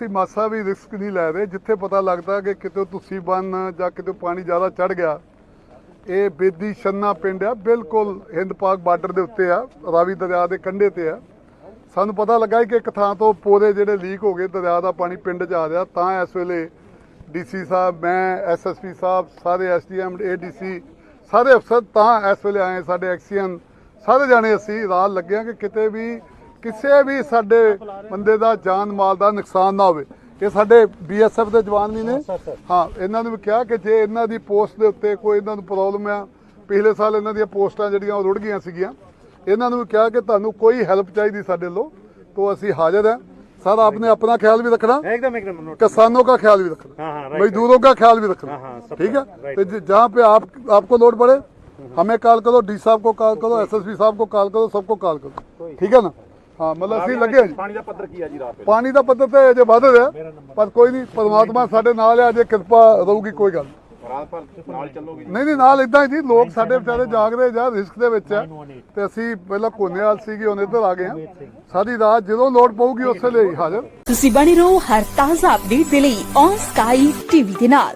ਅਸੀਂ ਮਾਸਾ ਵੀ ਰਿਸਕ ਨਹੀਂ ਲੈ ਰਹੇ। ਜਿੱਥੇ ਪਤਾ ਲੱਗਦਾ ਕਿ ਕਿਤੇ ਤੁਸੀਂ ਬੰਨ ਜਾਂ ਕਿਤੇ ਪਾਣੀ ਜ਼ਿਆਦਾ ਚੜ ਗਿਆ, ਇਹ ਬੇਦੀ ਛੰਨਾ ਪਿੰਡ ਆ। ਬਿਲਕੁਲ ਹਿੰਦ ਪਾਕ ਬਾਰਡਰ ਦੇ ਉੱਤੇ ਆ, ਰਾਵੀ ਦਰਿਆ ਦੇ ਕੰਢੇ ਤੇ ਆ। ਸਾਨੂੰ ਪਤਾ ਲੱਗਾ ਕਿ ਇੱਕ ਥਾਂ ਤੋਂ ਪੋਰੇ ਜਿਹੜੇ ਲੀਕ ਹੋ ਗਏ, ਦਰਿਆ ਦਾ ਪਾਣੀ ਪਿੰਡ 'ਚ ਆ ਰਿਹਾ। ਤਾਂ ਇਸ ਵੇਲੇ ਡੀਸੀ ਸਾਹਿਬ, ਮੈਂ ਐਸਐਸਪੀ ਸਾਹਿਬ, ਸਾਰੇ ਐਸਡੀਐਮ ਏਡੀਸੀ ਸਾਰੇ ਅਫਸਰ ਤਾਂ ਇਸ ਵੇਲੇ ਆਏ ਸਾਡੇ ਐਕਸੀਅਨ। ਸਾਰੇ ਜਾਣੇ ਅਸੀਂ ਰਾਤ ਲੱਗਿਆ ਕਿ ਕਿਤੇ ਵੀ ਕਿਸੇ ਵੀ ਸਾਡੇ ਬੰਦੇ ਦਾ ਜਾਨ ਮਾਲ ਦਾ ਨੁਕਸਾਨ ਨਾ ਹੋਵੇ ਇਹ ਸਾਡੇ ਬੀਐਸਐਫ ਦੇ ਜਵਾਨ ਵੀ ਨੇ ਹਾਂ ਇਹਨਾਂ ਨੂੰ ਵੀ ਕਿਹਾ ਕਿ ਜੇ ਇਹਨਾਂ ਦੀ ਪੋਸਟ ਦੇ ਉੱਤੇ ਕੋਈ ਇਹਨਾਂ ਨੂੰ ਪ੍ਰੋਬਲਮ ਆ ਪਿਛਲੇ ਸਾਲ ਇਹਨਾਂ ਦੀਆਂ ਪੋਸਟਾਂ ਜਿਹੜੀਆਂ ਉਹ ਰੁੜ ਗਈਆਂ ਸੀਗੀਆਂ ਇਹਨਾਂ ਨੂੰ ਵੀ ਕਿਹਾ ਕਿ ਤੁਹਾਨੂੰ ਕੋਈ ਹੈਲਪ ਚਾਹੀਦੀ ਸਾਡੇ ਲੋ तो ਅਸੀਂ ਹਾਜ਼ਰ हैं सर आपने अपना ख्याल भी रखना एकदम एकदम नोट किसानों का ख्याल भी रखना हाँ हाँ राइट मजदूरों का ख्याल भी रखना हाँ, हाँ, सबका, ठीक है राइट। तो ज- जहाँ पे आप आपको लोड पड़े हमें कॉल करो डी साहब को कॉल करो एसएसपी साहब को कॉल करो सबको कॉल करो ठीक है ना ਹਾਂ ਮਤਲਬ ਅਸੀਂ ਲੱਗੇ ਹਾਂ ਪਾਣੀ ਦਾ ਪੱਧਰ ਕੀ ਆ ਜੀ ਰਾਤ ਵੇਲੇ ਪਾਣੀ ਦਾ ਪੱਧਰ ਤੇ ਅਜੇ ਵੱਧ ਰਿਹਾ ਪਰ ਕੋਈ ਨਹੀਂ ਪਰਮਾਤਮਾ ਸਾਡੇ ਨਾਲ ਹੈ ਅਜੇ ਕਿਰਪਾ ਰਹੂਗੀ ਕੋਈ ਗੱਲ ਨਹੀਂ। ਨਹੀਂ ਨਾਲ ਇਦਾਂ ਜੀ ਲੋਕ ਸਾਡੇ ਵਿਚਾਰੇ ਜਾਗਦੇ ਜਾਂ ਰਿਸਕ ਦੇ ਵਿੱਚ ਆ ਤੇ ਅਸੀਂ ਪਹਿਲਾਂ ਕੋਨੇਵਾਲ ਸੀਗੇ ਹੁਣ ਇੱਧਰ ਆ ਗਏ ਆ ਸਾਰੀ ਰਾਤ ਜਦੋਂ ਲੋੜ ਪਊਗੀ ਉਸੇ ਲਈ ਹਾਜ਼ਰ। ਤੁਸੀਂ ਬਣੇ ਰਹੋ ਹਰ ਤਾਜ਼ਾ ਅਪਡੇਟ ਦੇ ਲਈ ਔਨ ਸਕਾਈ ਟੀਵੀ ਦੇ ਨਾਲ।